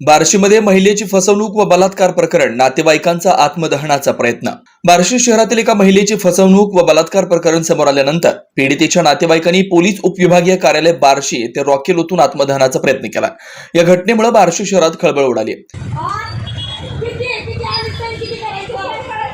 बार्शीमध्ये महिलेची फसवणूक व बलात्कार प्रकरण नातेवाईकांचा आत्मदहनाचा प्रयत्न. बार्शी शहरातील एका महिलेची फसवणूक व बलात्कार प्रकरण समोर आल्यानंतर पीडितेच्या नातेवाईकांनी पोलीस उपविभागीय कार्यालय बार्शी ते रॉकेल ओतून आत्मदहनाचा प्रयत्न केला. या घटनेमुळे बार्शी शहरात खळबळ उडाली किती किती आली तर किती करायचं किती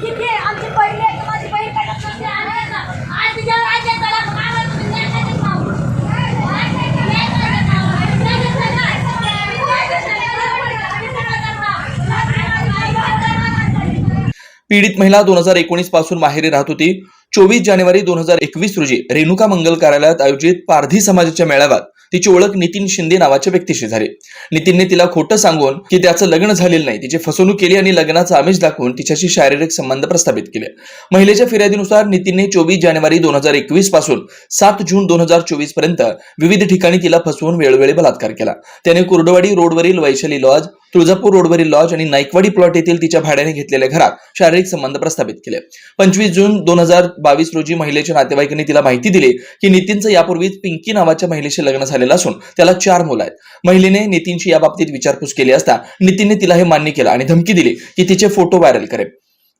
किती आमची पहिली माझी बहीण काय करते आज तिच्या पीडित महिला दोन हजार एकोणीसपासून माहेरी राहत होती. चोवीस जानेवारी दोन हजार एकवीस रोजी रेणुका मंगल कार्यालयात आयोजित पारधी समाजाच्या मेळाव्यात तिची ओळख नितीन शिंदे नावाच्या व्यक्तीशी झाली. नितीनने तिला खोटं सांगून की त्याचं लग्न झालेलं नाही तिची फसवणूक केली आणि लग्नाचा आमिष दाखवून तिच्याशी शारीरिक संबंध प्रस्थापित केले. महिलेच्या फिर्यादीनुसार नितीनने चोवीस जानेवारी दोन हजार एकवीसपासून सात जून दोन हजार चोवीसपर्यंत विविध ठिकाणी तिला फसवून वेळोवेळी बलात्कार केला. त्याने कुर्डवाडी रोडवरील वैशाली लॉज तुळजापूर रोडवरील लॉज आणि नाईकवाडी प्लॉट येथील तिच्या भाड्याने घेतलेल्या घरात शारीरिक संबंध प्रस्थापित केले. पंचवीस जून दोन हजार बावीस रोजी महिलेच्या नातेवाईकांनी तिला माहिती दिली की नितीनचं यापूर्वीच पिंकी नावाच्या महिलेशी लग्न झालेला असून त्याला चार मुलं आहेत. महिलेने नितीनशी याबाबतीत विचारपूस केली असता नितीनने तिला हे मान्य केलं आणि धमकी दिली की तिचे फोटो व्हायरल करेल.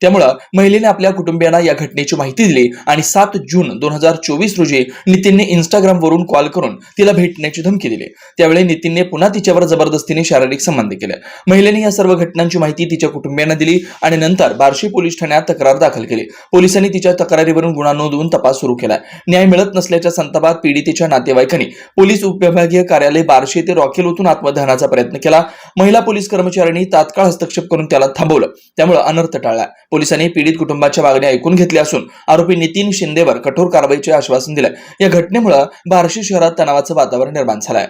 त्यामुळं महिलेने आपल्या कुटुंबियांना या घटनेची माहिती दिली आणि सात जून दोन हजार चोवीस रोजी नितीनने इंस्टाग्रामवरून कॉल करून तिला भेटण्याची धमकी दिली. त्यावेळी नितीनने पुन्हा तिच्यावर जबरदस्तीने शारीरिक संबंध केले. महिलेने या सर्व घटनांची माहिती तिच्या कुटुंबियांना दिली आणि नंतर बार्शी पोलीस ठाण्यात तक्रार दाखल केली. पोलिसांनी तिच्या तक्रारीवरून गुन्हा नोंदवून तपास सुरू केला. न्याय मिळत नसल्याच्या संतापात पीडितेच्या नातेवाईकांनी पोलीस उपविभागीय कार्यालय बार्शी ते रॉकेल ओतून आत्मदहनाचा प्रयत्न केला. महिला पोलीस कर्मचाऱ्यांनी तात्काळ हस्तक्षेप करून त्याला थांबवलं. त्यामुळे अनर्थ टाळला. पोलिसांनी पीडित कुटुंबाच्या मागण्या ऐकून घेतल्या असून आरोपी नितीन शिंदेवर कठोर कारवाईचे आश्वासन दिलं या घटनेमुळे बार्शी शहरात तणावाचं वातावरण निर्माण झालंय.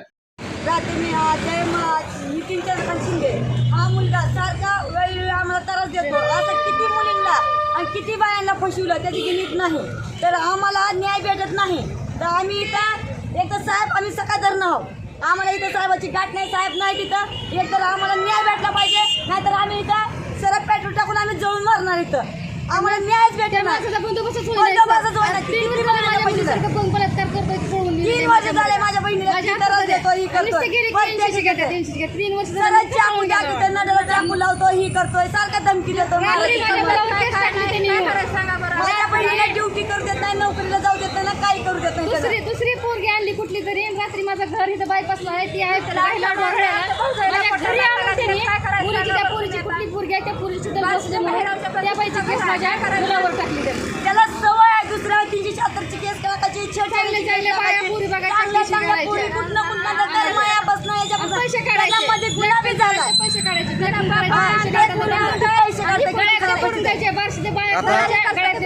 हा मुलगा आम्हाला किती मुलींना आणि किती बायांना फसवलं त्याची गिनीत नाही तर आम्हाला न्याय भेटत नाही. तर आम्ही इथं एक तर साहेब आम्ही सकाळ धरणं आहोत. आम्हाला इथं साहेबाची गाठ नाही साहेब नाही तिथं. एक तर आम्हाला न्याय भेटला पाहिजे नाहीतर आम्ही इथं सरळ पेट्रोल टाकून आम्ही जळून मारणार इथं. आम्हाला न्यायच भेटेल तीन वर्ष माझ्या झाले बहिणीला ही नुसते करतोय लावतो ही सारखा धमकी देतो माझ्या मुलावर केस टाकली त्यांनी. माझ्या बहिणीला ड्युटी करू देत नाही नोकरीला जाऊ देत नाही ना काही करू देत नाही दुसरी त्याला. दुसरी पोरगी आणली कुठली तरी आणि रात्री माझं घर इथं बायपासला आहे ती आहे राहिला डोरळ्याला. माझ्या घरी आणून त्यांनी. मुलीची त्या पोरीची कुठली पोरगी आहे त्या पोरीची सुद्धा बसल्यामुळे त्या बाईची केस माझ्या मुलावर टाकली त्यांनी. त्याला सवय आहे दुसऱ्या तीनशे शहात्तरची केस करायची इच्छा चांगले- चांगले बाया पोरी बघायच्या, चांगल्या चांगल्या करायच्या. पोरी कुठनं कुठनं तर तर माया बसणं आणि याच्यापासून पैसे काढायचे. झाला पैसे काढायचे. पैसे आणि करून द्यायचे, बाया करायच्या,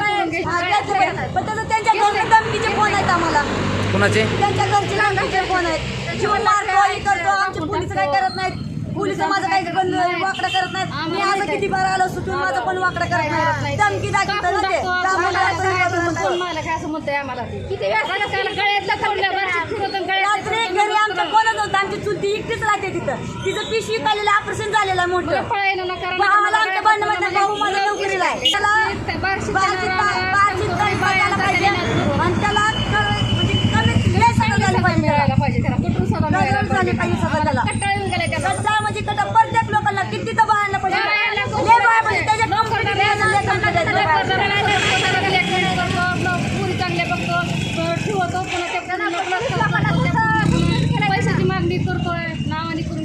करून घ्यायचे, हा, गळ्यातले त्याचं- करायचे. पण त्याचं त्यांच्या घरचे धमकीचे फोन आहेत आम्हाला. कोणाचे? त्यांच्या घरचे धमकीचे फोन आहेत. जीवन मारतो हे करतो आमचे पोलीस काय करत नाहीत? पोलीस माझं काही वाकडं करत नाहीत. मी असं किती बार आलो सुटून माझं पण वाकडं करत नाही. धमकी ते त्यामुळे असं म्हणतंय. आम्हाला. किती वेळा गळ्यातलं फिरवतं आणि गळ्यातलं रात्री फिरवतं, घरी आमचं फिरवतं. कोणच नव्हतं आमची चुलती राहते तिथं. तिचं पिशवी काढलेलं ऑपरेशन झालेलं आहे मोठं. पळायला नका भावाला आमच्या भाऊ नोकरीला आहे. त्याला बारशीत- बारशीत बारशीत पाहिजे. आणि त्याला कर- म्हणजे कमीत लय सगळं झालं पाहिजे त्याला. मिळायला पाहिजे त्याला कुठून सभा मिळायला गरज झाली पाहिजे सगळं त्याला. कंटाळून गेले त्याला कट्टा म्हणजे कट्टा प्रत्येक लोकांना किती तर बाळांना पाहिजे बाळांना खूप लय बाळ म्हणजे पाहिजे. त्याच्या कंपनीत लय जण लय कंपनीत आहेत बाळा. पुरी चांगले बघतो ठेवतो पुन्हा त्या पैशाची मागणी करतोय नावानी करून